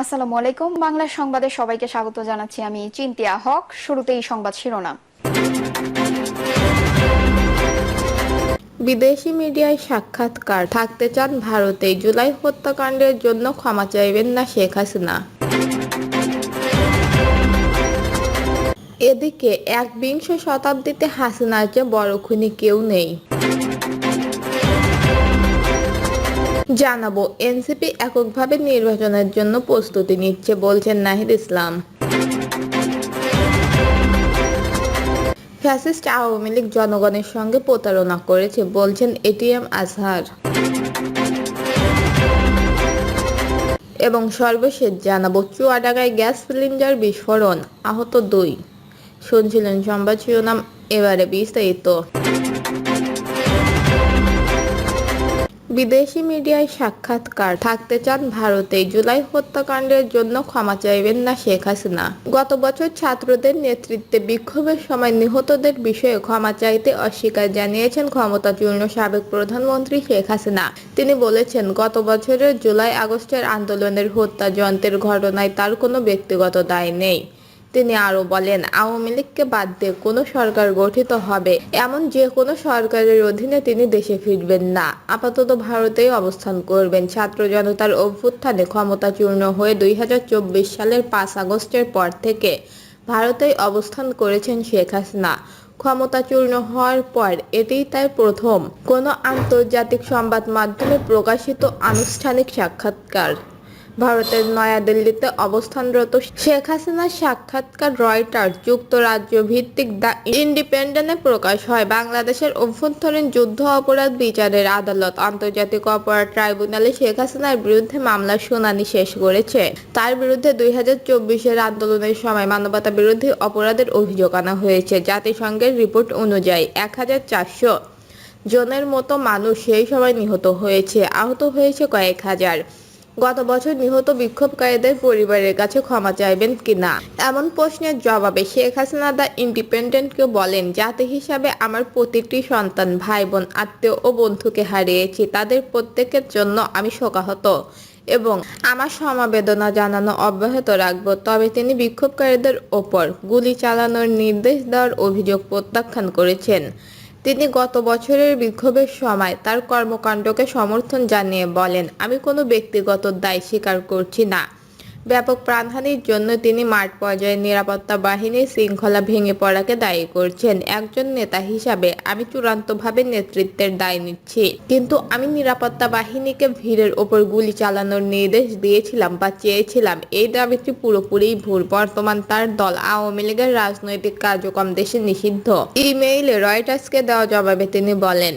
আসসালামু আলাইকুম। বাংলা সংবাদে সবাইকে স্বাগত জানাচ্ছি আমি চিন্তিয়া হক। শুরুতেই সংবাদ শিরোনাম। বিদেশি মিডিয়ায় সাক্ষাৎকার। থাকতে চান ভারতে। জুলাই হত্যাকাণ্ডের জন্য ক্ষমা চাইবেন না শেখ হাসিনা। এদিকে একবিংশ শতাব্দীতে হাসিনার চেয়ে বড় খুনি কেউ নেই। জানাব। এনসিপি এককভাবে নির্বাচনের জন্য প্রস্তুতি নিচ্ছে বলছেন নাহিদ ইসলাম। ফ্যাসিস্ট আওয়ামী লীগ জনগণের সঙ্গে প্রতারণা করেছে বলছেন এটিএম আজহার। এবং সর্বশেষ জানাব, চুয়াডাঙ্গায় গ্যাস সিলিন্ডার বিস্ফোরণ, আহত দুই। শুনছিলেন সংবাদ শিরোনাম, এবারে বিস্তারিত। বিদেশি মিডিয়ায় সাক্ষাৎকার থাকতে চান ভারতে জুলাই হত্যাকাণ্ডের জন্য ক্ষমা চাইবেন না শেখ হাসিনা। গত বছর ছাত্রদের নেতৃত্বে বিক্ষোভের সময় নিহতদের বিষয়ে ক্ষমা চাইতে অস্বীকার জানিয়েছেন ক্ষমতাচূর্ণ সাবেক প্রধানমন্ত্রী শেখ হাসিনা। তিনি বলেছেন, গত বছরের জুলাই আগস্টের আন্দোলনের হত্যা যন্ত্রের ঘটনায় তার কোনো ব্যক্তিগত দায় নেই। তিনি আরও বলেন, আওয়ামী লীগকে বাদ দিয়ে কোনো সরকার গঠিত হবে এমন যে কোনো সরকারের অধীনে তিনি দেশে ফিরবেন না। আপাতত ভারতেই অবস্থান করবেন। ছাত্র জনতার অভ্যুত্থানে ক্ষমতাচূর্ণ হয়ে দুই হাজার চব্বিশ সালের পাঁচ আগস্টের পর থেকে ভারতেই অবস্থান করেছেন শেখ হাসিনা। ক্ষমতাচূর্ণ হওয়ার পর এটিই তার প্রথম কোনো আন্তর্জাতিক সংবাদ মাধ্যমে প্রকাশিত আনুষ্ঠানিক সাক্ষাৎকার। ভারতের নয়াদিল্লিতে অবস্থানরত শেখ হাসিনার সাক্ষাৎকার রয়টার যুক্তরাজ্য ভিত্তিক দ্য ইন্ডিপেন্ডেন্টে প্রকাশ হয়। বাংলাদেশের অভ্যন্তরীণ যুদ্ধ অপরাধ বিচারের আদালত আন্তর্জাতিক অপরাধ ট্রাইব্যুনালে শেখ হাসিনার বিরুদ্ধে মামলার শুনানি শেষ করেছে। তার বিরুদ্ধে দুই চব্বিশের আন্দোলনের সময় মানবতা বিরোধী অপরাধের অভিযোগ আনা হয়েছে। জাতিসংঘের রিপোর্ট অনুযায়ী এক হাজার চারশো জনের মতো মানুষ সেই সময় নিহত হয়েছে। আহত হয়েছে কয়েক হাজার। গত বছর নিহত বিক্ষোভকারীদের পরিবারের কাছে ক্ষমা চাইবেন কিনা? এমন প্রশ্নের জবাবে শেখ হাসিনা দা ইন্ডিপেন্ডেন্টকে বলেন, জাতি হিসাবে আমার প্রতিটি সন্তান ভাই বোন আত্মীয় ও বন্ধুকে হারিয়েছি। তাদের প্রত্যেকের জন্য আমি শোকাহত এবং আমার সমবেদনা জানানো অব্যাহত রাখব। তবে তিনি বিক্ষোভকারীদের ওপর গুলি চালানোর নির্দেশ দেওয়ার অভিযোগ প্রত্যাখ্যান করেছেন। তিনি গত বছরের বিক্ষোভের সময় তার কর্মকাণ্ডকে সমর্থন জানিয়ে বলেন, আমি কোনো ব্যক্তিগত দায় স্বীকার করছি না। ব্যাপক প্রাণহানির জন্য তিনি মাঠ পর্যায়ে নিরাপত্তা বাহিনীর শৃঙ্খলা ভেঙে পড়াকে দায়ী করছেন। একজন নেতা হিসাবে আমি চূড়ান্তভাবে নেতৃত্বের দায় নিচ্ছি। কিন্তু আমি নিরাপত্তা বাহিনীকে ভিড়ের ওপর গুলি চালানোর নির্দেশ দিয়েছিলাম বা চেয়েছিলাম। এই দাবিটি পুরোপুরি ভুল। বর্তমান তার দল আওয়ামী লীগের রাজনৈতিক কার্যক্রম দেশে নিষিদ্ধ। ইমেইলে রয়টার্সকে দেওয়া জবাবে তিনি বলেন,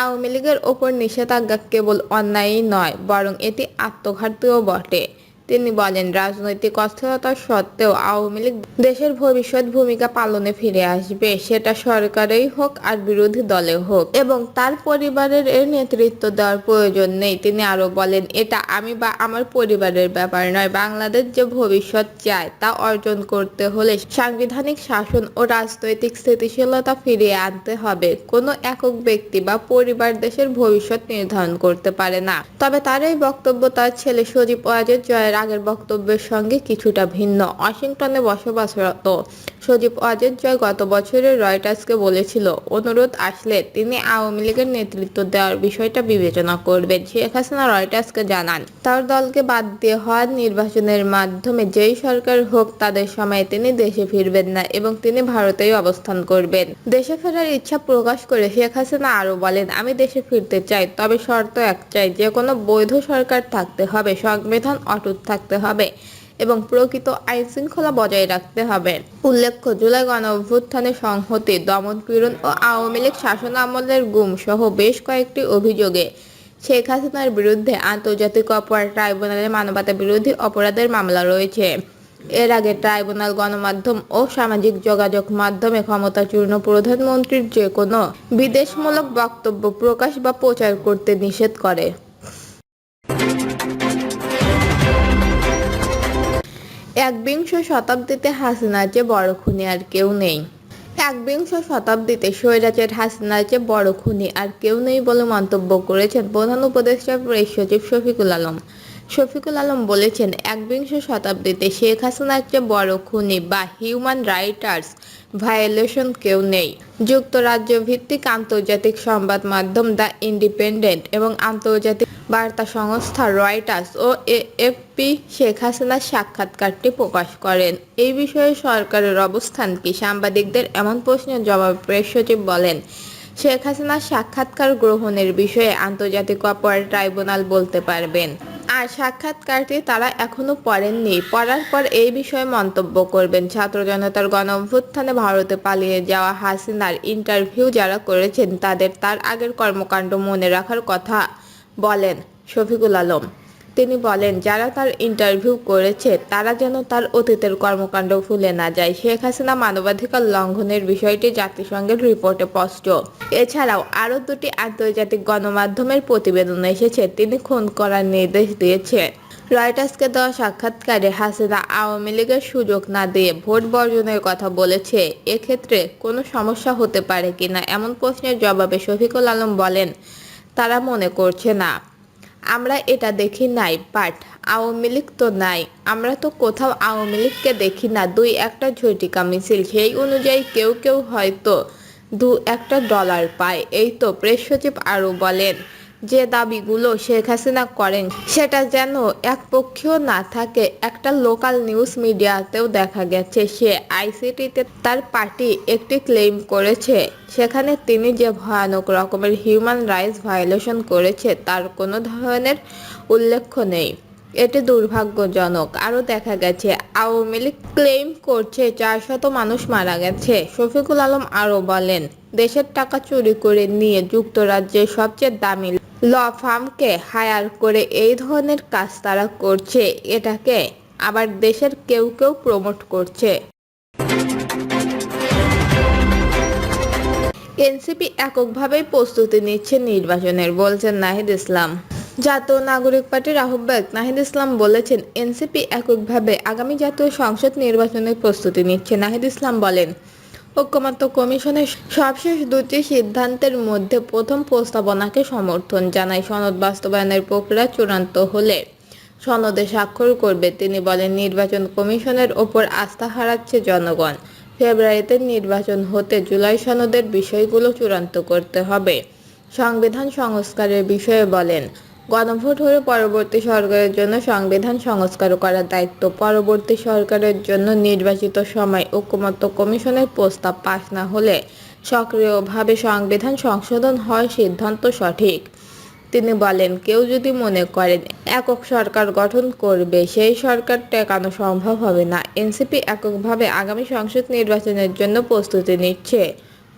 আওয়ামী লীগের ওপর নিষেধাজ্ঞা কেবল অন্যায়ই নয়, বরং এটি আত্মঘাতীও বটে। তিনি বলেন, রাজনৈতিক অস্থিরতা সত্ত্বেও আওয়ামী লীগ দেশের ভবিষ্যৎ ভূমিকা পালনে ফিরে আসবে। সেটা সরকারেই হোক আর বিরোধী দলে হোক। এবং তার পরিবারের এর নেতৃত্ব দেওয়ার প্রয়োজন নেই। তিনি আরও বলেন, এটা আমি বা আমার পরিবারের ব্যাপার নয়। বাংলাদেশ যে ভবিষ্যৎ চায় তা অর্জন করতে হলে সাংবিধানিক শাসন ও রাজনৈতিক স্থিতিশীলতা ফিরিয়ে আনতে হবে। কোনো একক ব্যক্তি বা পরিবার দেশের ভবিষ্যৎ নির্ধারণ করতে পারে না। তবে তার এই বক্তব্য তার ছেলে সজীব ওয়াজেদ জয়ের আগের বক্তব্যের সঙ্গে কিছুটা ভিন্ন। ওয়াশিংটনে বসবাসরত সজীব অজিত জয় গত বছরের রয়টার্সকে বলেছিল, অনুরোধ আসলে তিনি আওয়ামী লীগের নেতৃত্ব দেওয়ার বিষয়টা বিবেচনা করবেন। শেখ হাসিনা রয়টার্সকে জানান, তার দলকে বাদ দিয়ে হওয়ার নির্বাচনের মাধ্যমে যেই সরকার হোক, তাদের সময় তিনি দেশে ফিরবেন না এবং তিনি ভারতেই অবস্থান করবেন। দেশে ফেরার ইচ্ছা প্রকাশ করে শেখ হাসিনা আরও বলেন, আমি দেশে ফিরতে চাই, তবে শর্ত এক চাই যে কোনো বৈধ সরকার থাকতে হবে, সংবিধান অটুট থাকতে হবে। এবং প্রকৃত আইন শৃঙ্খলা বজায় রাখতে হবে। উল্লেখ্য, জুলাই গণ অভ্যুত্থানে সংহতি দমনপীড়ন ও আওয়ামী লীগ শাসন আমলের গুম সহ বেশ কয়েকটি অভিযোগে শেখ হাসিনার বিরুদ্ধে আন্তর্জাতিক অপরাধ ট্রাইব্যুনালে মানবতা বিরোধী অপরাধের মামলা রয়েছে। এর আগে ট্রাইব্যুনাল গণমাধ্যম ও সামাজিক যোগাযোগ মাধ্যমে ক্ষমতাচূর্ণ প্রধানমন্ত্রীর যে কোনো বিদেশমূলক বক্তব্য প্রকাশ বা প্রচার করতে নিষেধ করে। একবিংশ শতাব্দীতে হাসিনার চেয়ে বড় খুনি আর কেউ নেই। একবিংশ শতাব্দীতে স্বৈরাচার হাসিনার চেয়ে বড় খুনি আর কেউ নেই বলে মন্তব্য করেছেন প্রধান উপদেষ্টা প্রেস সচিব শফিকুল আলম। শফিকুল আলম বলেছেন, একবিংশ শতাব্দীতে শেখ হাসিনার চেয়ে বড় খুনি বা হিউম্যান রাইটার্স ভায়োলেশন কেউ নেই। যুক্তরাজ্য ভিত্তিক আন্তর্জাতিক সংবাদ মাধ্যম দ্য ইন্ডিপেন্ডেন্ট এবং আন্তর্জাতিক বার্তা সংস্থা রয়টার্স ও এএফপি শেখ হাসিনার সাক্ষাৎকারটি প্রকাশ করেন। এই বিষয়ে সরকারের অবস্থান কি? সাংবাদিকদের এমন প্রশ্নের জবাবে প্রেস সচিব বলেন, শেখ হাসিনার সাক্ষাৎকার গ্রহণের বিষয়ে আন্তর্জাতিক অপরাধ ট্রাইব্যুনাল বলতে পারবেন। আর সাক্ষাৎকারটি তারা এখনও পড়েননি। পড়ার পর এই বিষয়ে মন্তব্য করবেন। ছাত্র জনতার গণ অভ্যুত্থানে ভারতে পালিয়ে যাওয়া হাসিনার ইন্টারভিউ যারা করেছেন, তাদের তার আগের কর্মকাণ্ড মনে রাখার কথা বলেন শফিকুল আলম। তিনি বলেন, যারা তার ইন্টারভিউ করেছে, তারা যেন তার অতীতের কর্মকাণ্ড ভুলে না যায়। শেখ হাসিনা মানবাধিকার লঙ্ঘনের বিষয়টি জাতিসংঘের রিপোর্টে স্পষ্ট। এছাড়াও আরও দুটি আন্তর্জাতিক গণমাধ্যমের প্রতিবেদন এসেছে, তিনি খুন করার নির্দেশ দিয়েছে। রয়টার্সকে দেওয়া সাক্ষাৎকারে হাসিনা আওয়ামী লীগের সুযোগ না দিয়ে ভোট বর্জনের কথা বলেছে। এক্ষেত্রে কোনো সমস্যা হতে পারে কিনা এমন প্রশ্নের জবাবে শফিকুল আলম বলেন, তারা মনে করছে না। আমরা এটা দেখি নাই বাট আওয়ামী লীগ তো নাই। আমরা তো কোথাও আওয়ামী লীগকে দেখি না। দুই একটা ঝটিকা মিছিল সেই অনুযায়ী কেউ কেউ হয়তো দু একটা ডলার পায়। এই তো প্রেস সচিব আরও বলেন যে দাবিগুলো শেখ হাসিনা করেন, সেটা যেন একপক্ষীয় না থাকে, একটা লোকাল নিউজ মিডিয়াতেও দেখা গেছে। সে আইসিটিতে তার পার্টি একটি ক্লেম করেছে। সেখানে তিনি যে ভয়ানক রকমের হিউম্যান রাইটস ভায়োলেশন করেছে, তার কোনো ধরনের উল্লেখ নেই। এটি দুর্ভাগ্যজনক। আরও দেখা গেছে, আওয়ামী লীগ ক্লেম করছে, চারশত মানুষ মারা গেছে। শফিকুল আলম আরও বলেন দেশের টাকা চুরি করে নিয়ে যুক্তরাজ্যের সবচেয়ে দামি ল ফার্মকে হায়ার করে এই ধরনের কাজ তারা করছে। এটাকে আবার দেশের কেউ কেউ প্রমোট করছে। এনসিপি এককভাবেই প্রস্তুতি নিচ্ছে নির্বাচনের, বলছেন নাহিদ ইসলাম। জাতীয় নাগরিক পার্টির আহ্বায়ক নাহিদ ইসলাম বলেছেন, এনসিপি এককভাবে আগামী জাতীয় সংসদ নির্বাচনের প্রস্তুতি নিচ্ছে। নাহিদ ইসলাম বলেন ঐক্যমত্য কমিশনের সবশেষ দুটি সিদ্ধান্তের মধ্যে প্রথম প্রস্তাবনাকে সমর্থন জানায় সনদ বাস্তবায়নের প্রক্রিয়া চূড়ান্ত হলে সনদে স্বাক্ষর করবে তিনি বলেন, নির্বাচন কমিশনের ওপর আস্থা হারাচ্ছে জনগণ। ফেব্রুয়ারিতে নির্বাচন হতে জুলাই সনদের বিষয়গুলো চূড়ান্ত করতে হবে। সংবিধান সংস্কারের বিষয়ে বলেন গণভোট হলে পরবর্তী সরকারের জন্য সংবিধান সংস্কার করার দায়িত্ব। পরবর্তী সরকারের জন্য নির্বাচিত সময় ঐক্যমত্য কমিশনের প্রস্তাব পাশ না হলে সক্রিয়ভাবে সংবিধান সংশোধন হওয়ার সিদ্ধান্ত সঠিক। তিনি বলেন, কেউ যদি মনে করেন একক সরকার গঠন করবে, সেই সরকার টেকানো সম্ভব হবে না। এনসিপি এককভাবে আগামী সংসদ নির্বাচনের জন্য প্রস্তুতি নিচ্ছে।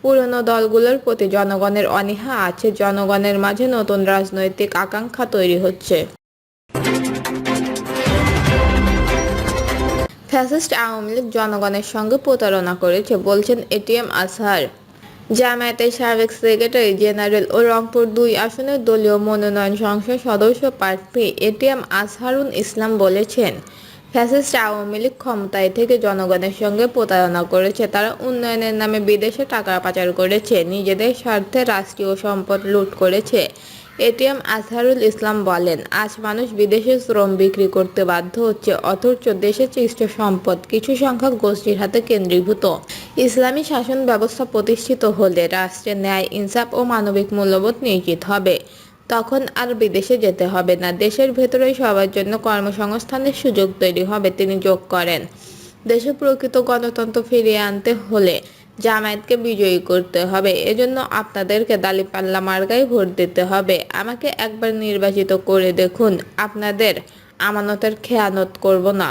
পুরনো দলগুলোর প্রতি জনগণের অনীহা আছে। জনগণের মাঝে নতুন রাজনৈতিক আকাঙ্ক্ষা তৈরি হচ্ছে। ফ্যাসিস্ট আওয়ামী লীগ জনগণের সঙ্গে প্রতারণা করেছে, বলছেন এটিএম আজহার। জামায়াতের সাবেক সেক্রেটারি জেনারেল ও রংপুর দুই আসনের দলীয় মনোনয়ন সংসদ সদস্য প্রার্থী এটিএম আজহারুল ইসলাম বলেছেন ফ্যাসিস্ট আওয়ামী লীগ ক্ষমতায় থেকে জনগণের সঙ্গে প্রতারণা করেছে। তারা উন্নয়নের নামে বিদেশে টাকা পাচার করেছে, নিজেদের স্বার্থে রাষ্ট্রীয় সম্পদ লুট করেছে। এটিএম আজহারুল ইসলাম বলেন, আজ মানুষ বিদেশে শ্রম বিক্রি করতে বাধ্য হচ্ছে, অথচ দেশের সৃষ্ট সম্পদ কিছু সংখ্যক গোষ্ঠীর হাতে কেন্দ্রীভূত। ইসলামী শাসন ব্যবস্থা প্রতিষ্ঠিত হলে রাষ্ট্রের ন্যায়, ইনসাফ ও মানবিক মূল্যবোধ নিশ্চিত হবে। তখন আর বিদেশে যেতে হবে না। দেশের ভেতরেই সবার জন্য কর্মসংস্থানের সুযোগ তৈরি হবে, তিনি যোগ করেন। দেশে প্রকৃত গণতন্ত্র ফিরিয়ে আনতে হলে জামায়াতকে বিজয়ী করতে হবে। এজন্য আপনাদেরকে দালিপাল্লা মার্গায় ভোট দিতে হবে। আমাকে একবার নির্বাচিত করে দেখুন। আপনাদের আমানতের খেয়ানত করব না।